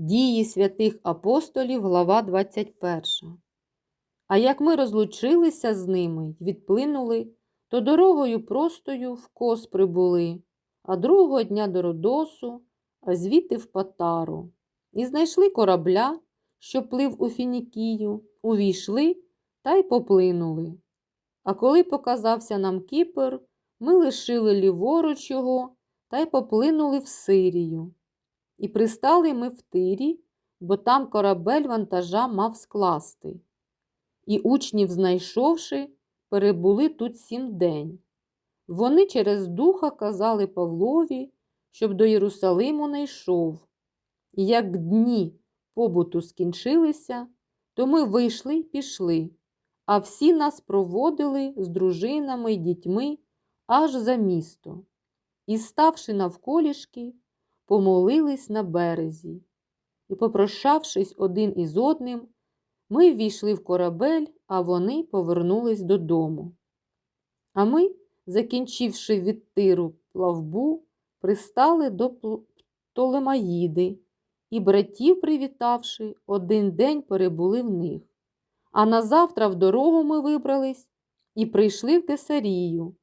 Дії святих апостолів, глава 21. А як ми розлучилися з ними й відплинули, то дорогою простою в кос прибули, а другого дня до Родосу, а звідти в Патару. І знайшли корабля, що плив у Фінікію, увійшли та й поплинули. А коли показався нам Кіпр, ми лишили ліворуч його та й поплинули в Сирію. І пристали ми в тирі, бо там корабель вантажа мав скласти. І учнів, знайшовши, перебули тут сім день. Вони через духа казали Павлові, щоб до Єрусалиму не йшов. І як дні побуту скінчилися, то ми вийшли й пішли, а всі нас проводили з дружинами й дітьми аж за місто. І, ставши навколішки, помолились на березі. І, попрощавшись один із одним, ми ввійшли в корабель, а вони повернулись додому. А ми, закінчивши від тиру плавбу, пристали до Птолемаїди і, братів привітавши, один день перебули в них. А назавтра в дорогу ми вибрались і прийшли в Кесарію,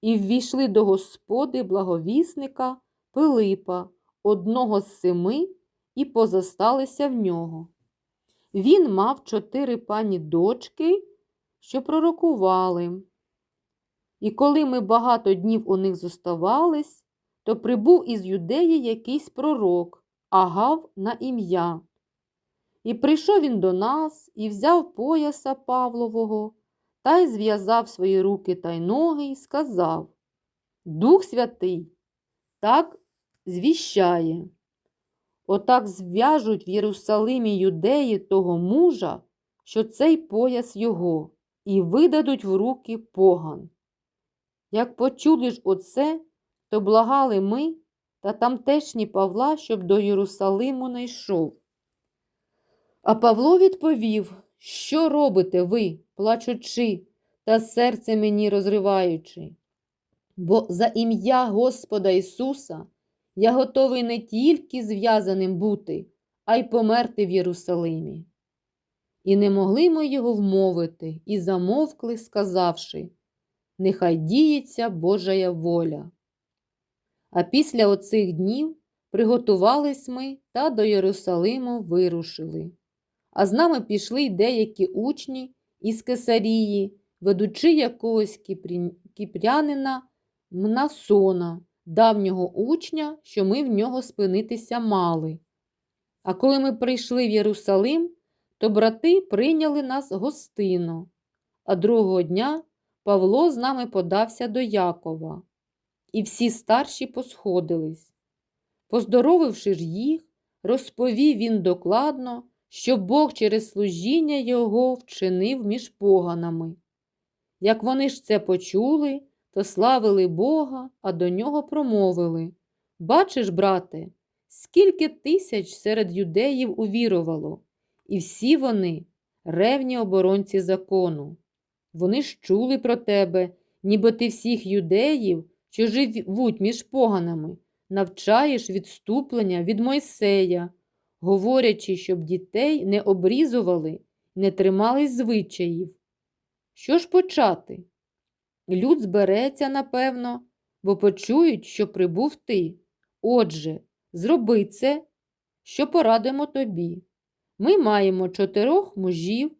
і ввійшли до господи благовісника Пилипа, одного з семи, і позосталися в нього. Він мав чотири пані дочки, що пророкували. І коли ми багато днів у них зоставались, то прибув із юдеї якийсь пророк, агав на ім'я. І прийшов він до нас і взяв пояса Павлового та й зв'язав свої руки та й ноги і сказав Дух Святий так звіщає. Отак зв'яжуть в Єрусалимі юдеї того мужа, що цей пояс його, і видадуть в руки поган. Як почули ж оце, то благали ми та тамтешні Павла, щоб до Єрусалиму не йшов. А Павло відповів, що робите ви, плачучи та серце мені розриваючи? Бо за ім'я Господа Ісуса я готовий не тільки зв'язаним бути, а й померти в Єрусалимі. І не могли ми його вмовити, і замовкли, сказавши Нехай діється Божая воля. А після оцих днів приготувались ми та до Єрусалиму вирушили. А з нами пішли й деякі учні із Кесарії, ведучи якогось кіпрянина Мнасона, давнього учня, що ми в нього спинитися мали. А коли ми прийшли в Єрусалим, то брати прийняли нас гостино, а другого дня Павло з нами подався до Якова, і всі старші посходились. Поздоровивши ж їх, розповів він докладно, що Бог через служіння його вчинив між поганами. Як вони ж це почули, то славили Бога, а до нього промовили Бачиш, брате, скільки тисяч серед юдеїв увірувало, і всі вони ревні оборонці закону. Вони ж чули про тебе, ніби ти всіх юдеїв, що живуть між поганами, навчаєш відступлення від Мойсея, говорячи, щоб дітей не обрізували, не тримались звичаїв. Що ж почати? Люд збереться, напевно, бо почують, що прибув ти. Отже, зроби це, що порадимо тобі. Ми маємо чотирьох мужів,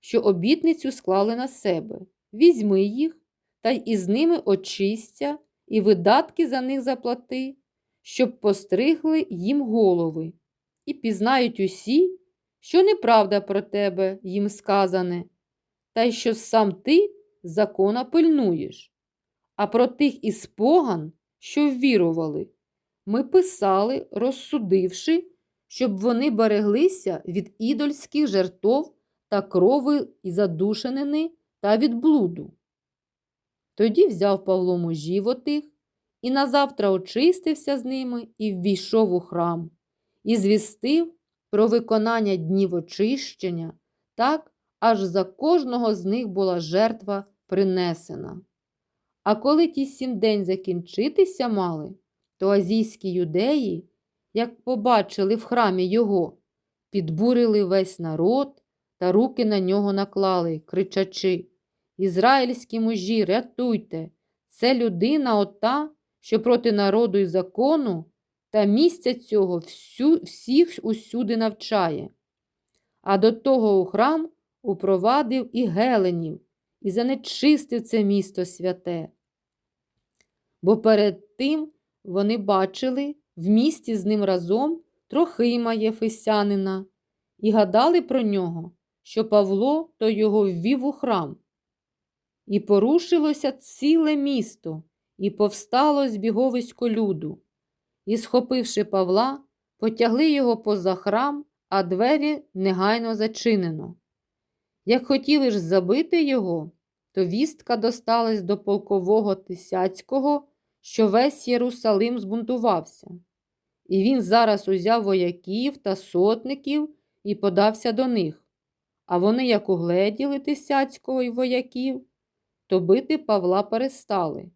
що обітницю склали на себе. Візьми їх та й із ними очистя і видатки за них заплати, щоб постригли їм голови, і пізнають усі, що неправда про тебе їм сказане, та й що сам ти закона пильнуєш. А про тих із поган, що ввірували, ми писали, розсудивши, щоб вони береглися від ідольських жертов та крови і задушенини та від блуду. Тоді взяв Павло мужів отих і назавтра очистився з ними і ввійшов у храм, і звістив про виконання днів очищення, так, аж за кожного з них була жертва принесена. А коли ті сім день закінчитися мали, то азійські юдеї як побачили в храмі його, підбурили весь народ та руки на нього наклали, кричачи Ізраїльські мужі, рятуйте! Це людина ота, що проти народу і закону та місця цього всю, всіх усюди навчає. А до того у храм упровадив і геленів, і занечистив це місто святе. Бо перед тим вони бачили в місті з ним разом Трохима Єфесянина і гадали про нього, що Павло то його ввів у храм. І порушилося ціле місто, і повстало збіговисько люду. І, схопивши Павла, потягли його поза храм, а двері негайно зачинено. Як хотіли ж забити його, то вістка досталась до полкового Тисяцького, що весь Єрусалим збунтувався. І він зараз узяв вояків та сотників і подався до них. А вони, як угледіли Тисяцького й вояків, то бити Павла перестали.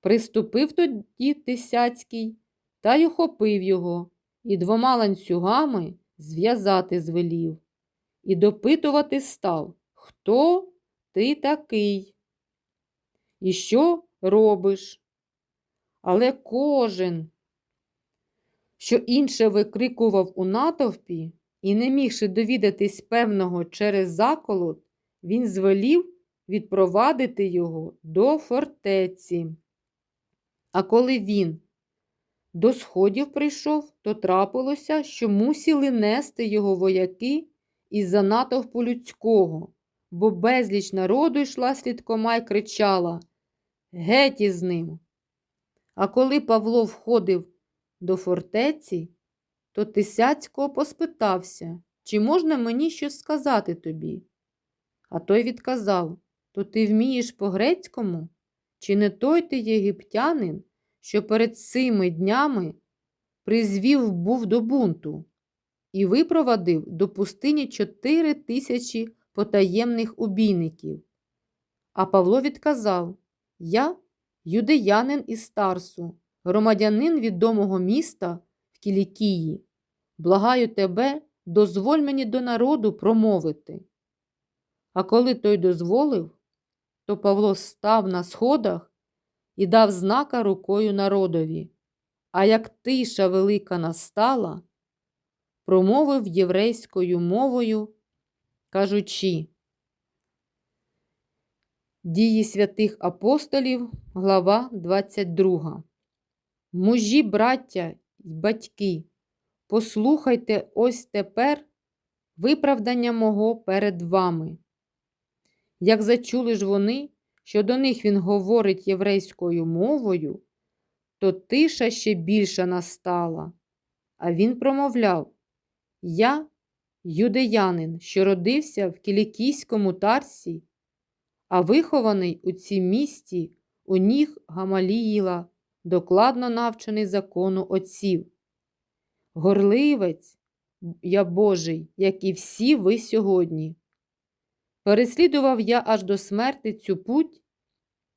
Приступив тоді Тисяцький та й охопив його, і двома ланцюгами зв'язати звелів, і допитувати став, хто ти такий? І що робиш? Але кожен, що інше викрикував у натовпі і, не мігши довідатись певного через заколот, він звелів відпровадити його до фортеці. А коли він до сходів прийшов, то трапилося, що мусили нести його вояки із-за натовпу людського, бо безліч народу йшла слідкома й кричала Геть із ним. А коли Павло входив до фортеці, то Тисяцького поспитався, чи можна мені щось сказати тобі? А той відказав то ти вмієш по-грецькому? Чи не той ти єгиптянин, що перед цими днями призвів був до бунту і випровадив до пустині чотири тисячі потаємних убійників? А Павло відказав Я юдеянин із Тарсу, громадянин відомого міста в Кілікії. Благаю тебе, дозволь мені до народу промовити. А коли той дозволив, то Павло став на сходах і дав знака рукою народові. А як тиша велика настала, промовив єврейською мовою, кажучи, Дії святих апостолів, глава 22. Мужі, браття й батьки, послухайте ось тепер виправдання мого перед вами. Як зачули ж вони, що до них він говорить єврейською мовою, то тиша ще більша настала. А він промовляв Я, юдеянин, що родився в Кілікійському тарсі, а вихований у цім місті у ніг Гамаліїла, докладно навчений закону отців. Горливець, я Божий, як і всі ви сьогодні. Переслідував я аж до смерти цю путь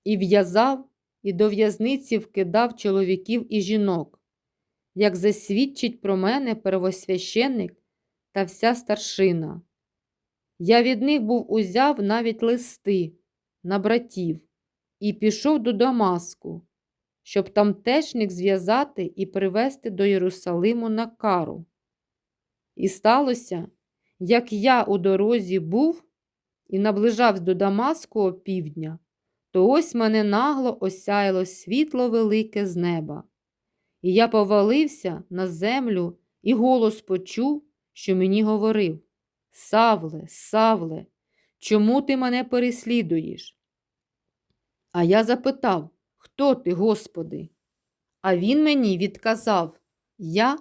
і в'язав, і до в'язниці вкидав чоловіків і жінок, як засвідчить про мене первосвященник та вся старшина. Я від них був узяв навіть листи на братів і пішов до Дамаску, щоб тамтешник зв'язати і привезти до Єрусалиму на кару. І сталося, як я у дорозі був і наближався до Дамаску півдня, то ось мене нагло осяяло світло велике з неба. І я повалився на землю і голос почув, що мені говорив Савле, Савле, чому ти мене переслідуєш? А я запитав, хто ти, Господи? А він мені відказав Я,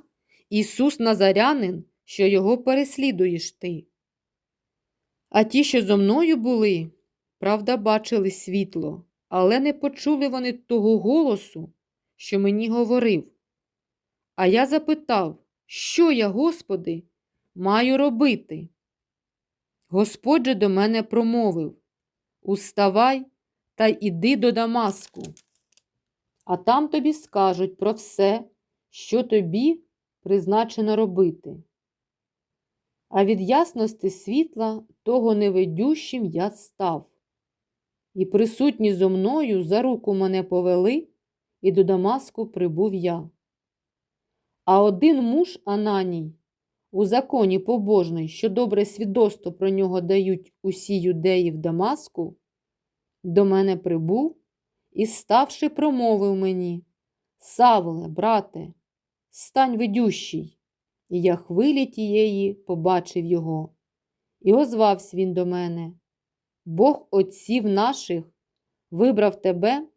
Ісус Назарянин, що його переслідуєш ти. А ті, що зо мною були, правда, бачили світло, але не почули вони того голосу, що мені говорив. А я запитав, що я, Господи, маю робити? Господь же до мене промовив Уставай та йди до Дамаску, а там тобі скажуть про все, що тобі призначено робити. А від ясності світла того невидющим я став. І присутні зо мною за руку мене повели, і до Дамаску прибув я. А один муж Ананій, у законі побожний, що добре свідоцтво про нього дають усі юдеї в Дамаску, до мене прибув і, ставши, промовив мені Савле, брате, стань видющий. І я хвилі тієї побачив його. І озвався він до мене. Бог отців наших вибрав тебе,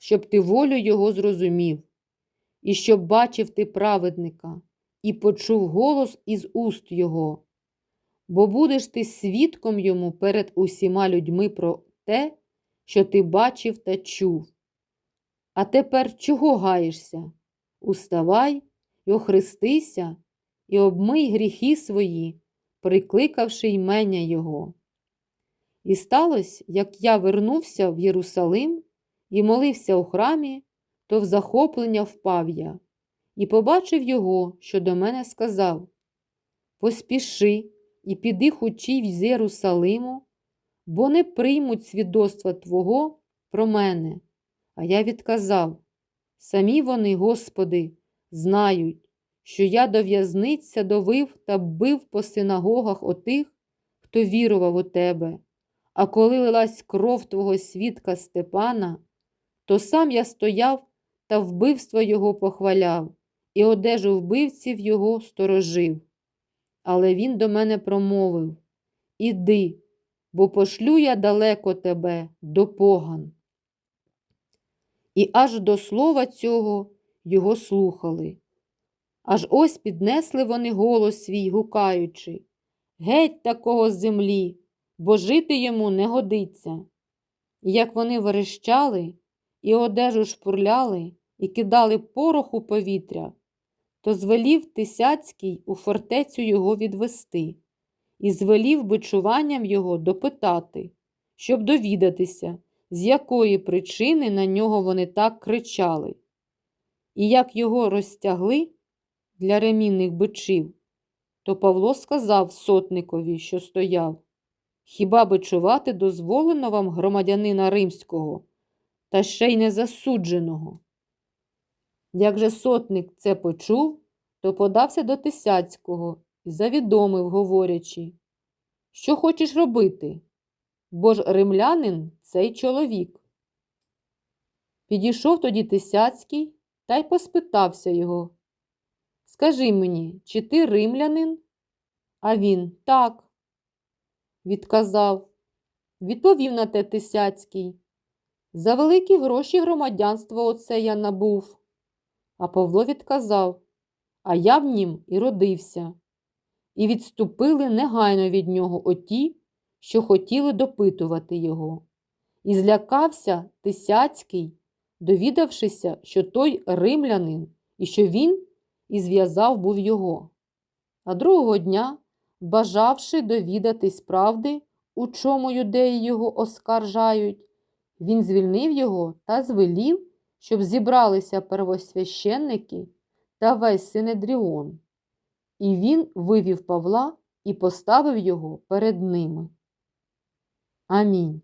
щоб ти волю Його зрозумів, і щоб бачив ти праведника, і почув голос із уст Його. Бо будеш ти свідком йому перед усіма людьми про те, що ти бачив та чув. А тепер чого гаєшся? Уставай і охрестися, і обмий гріхи свої, прикликавши ймення Його. І сталося, як я вернувся в Єрусалим і молився у храмі, то в захоплення впав я, і побачив його, що до мене сказав: Поспіши і піди хучій з Єрусалиму, бо не приймуть свідоцтва Твого про мене. А я відказав: самі вони, Господи, знають, що я до в'язниця довив та бив по синагогах отих, хто вірував у Тебе. А коли лилась кров твого свідка Степана, то сам я стояв та вбивство його похваляв, і одежу вбивців його сторожив. Але він до мене промовив Іди, бо пошлю я далеко тебе до поган. І аж до слова цього його слухали. Аж ось піднесли вони голос свій, гукаючи Геть такого з землі! бо жити йому не годиться. І як вони верещали, і одежу шпурляли, і кидали порох у повітря, то звелів Тисяцький у фортецю його відвести, і звелів бичуванням його допитати, щоб довідатися, з якої причини на нього вони так кричали. І як його розтягли для ремінних бичів, то Павло сказав сотникові, що стояв. Хіба бичувати дозволено вам громадянина римського, та ще й не засудженого? Як же сотник це почув, то подався до Тисяцького і завідомив, говорячи, що хочеш робити, бо ж римлянин цей чоловік. Підійшов тоді Тисяцький та й поспитався його. Скажи мені, чи ти римлянин? А він так відказав, відповів на те Тисяцький. За великі гроші громадянство оце я набув. А Павло відказав, а я в нім і родився. І відступили негайно від нього оті, що хотіли допитувати його. І злякався Тисяцький, довідавшися, що той римлянин і що він і зв'язав був його. А другого дня бажавши довідатись правди, у чому юдеї його оскаржають, він звільнив його та звелів, щоб зібралися первосвященники та весь Синедріон. І він вивів Павла і поставив його перед ними. Амінь.